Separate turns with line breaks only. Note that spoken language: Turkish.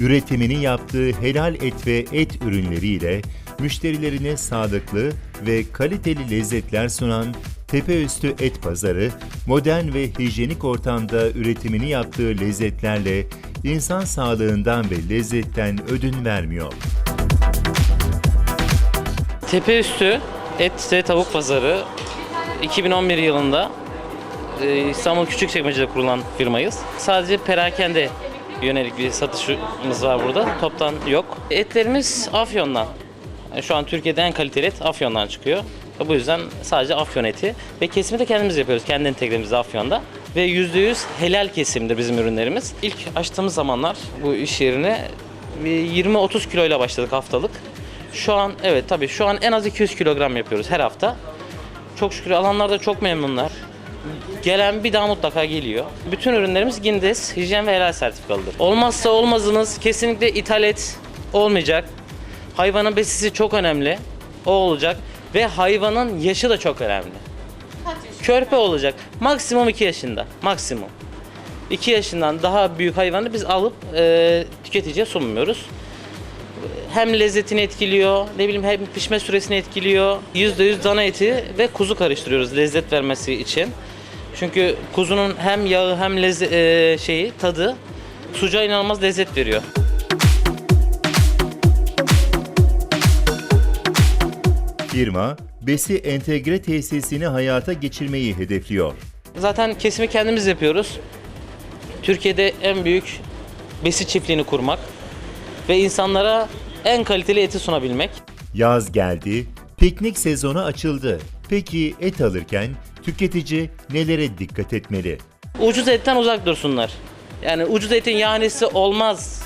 üretimini yaptığı helal et ve et ürünleriyle müşterilerine sağlıklı ve kaliteli lezzetler sunan Tepeüstü Et Pazarı, modern ve hijyenik ortamda üretimini yaptığı lezzetlerle insan sağlığından ve lezzetten ödün vermiyor.
Tepe üstü et ve tavuk pazarı 2011 yılında e, İstanbul Küçükçekmece'de kurulan firmayız. Sadece perakende yönelik bir satışımız var burada. Toptan yok. Etlerimiz Afyon'dan. Şu an Türkiye'de en kaliteli et Afyon'dan çıkıyor. Bu yüzden sadece Afyon eti ve kesimi de kendimiz yapıyoruz. Kendi entegremiz Afyon'da. Ve %100 helal kesimdir bizim ürünlerimiz. İlk açtığımız zamanlar bu iş yerine bir 20-30 kiloyla başladık haftalık. Şu an evet tabii şu an en az 200 kilogram yapıyoruz her hafta. Çok şükür alanlar da çok memnunlar. Gelen bir daha mutlaka geliyor. Bütün ürünlerimiz Gindes, hijyen ve helal sertifikalıdır. Olmazsa olmazınız kesinlikle ithal et olmayacak. Hayvanın besisi çok önemli. O olacak. Ve hayvanın yaşı da çok önemli. Körpe olacak. Maksimum 2 yaşında. Maksimum. 2 yaşından daha büyük hayvanı biz alıp e, tüketiciye sunmuyoruz hem lezzetini etkiliyor, ne bileyim hem pişme süresini etkiliyor. %100 dana eti ve kuzu karıştırıyoruz lezzet vermesi için. Çünkü kuzunun hem yağı hem lezze- e, şeyi tadı sucuğa inanılmaz lezzet veriyor.
Firma, besi entegre tesisini hayata geçirmeyi hedefliyor.
Zaten kesimi kendimiz yapıyoruz. Türkiye'de en büyük besi çiftliğini kurmak ve insanlara en kaliteli eti sunabilmek.
Yaz geldi, piknik sezonu açıldı. Peki et alırken tüketici nelere dikkat etmeli?
Ucuz etten uzak dursunlar. Yani ucuz etin yahnisi olmaz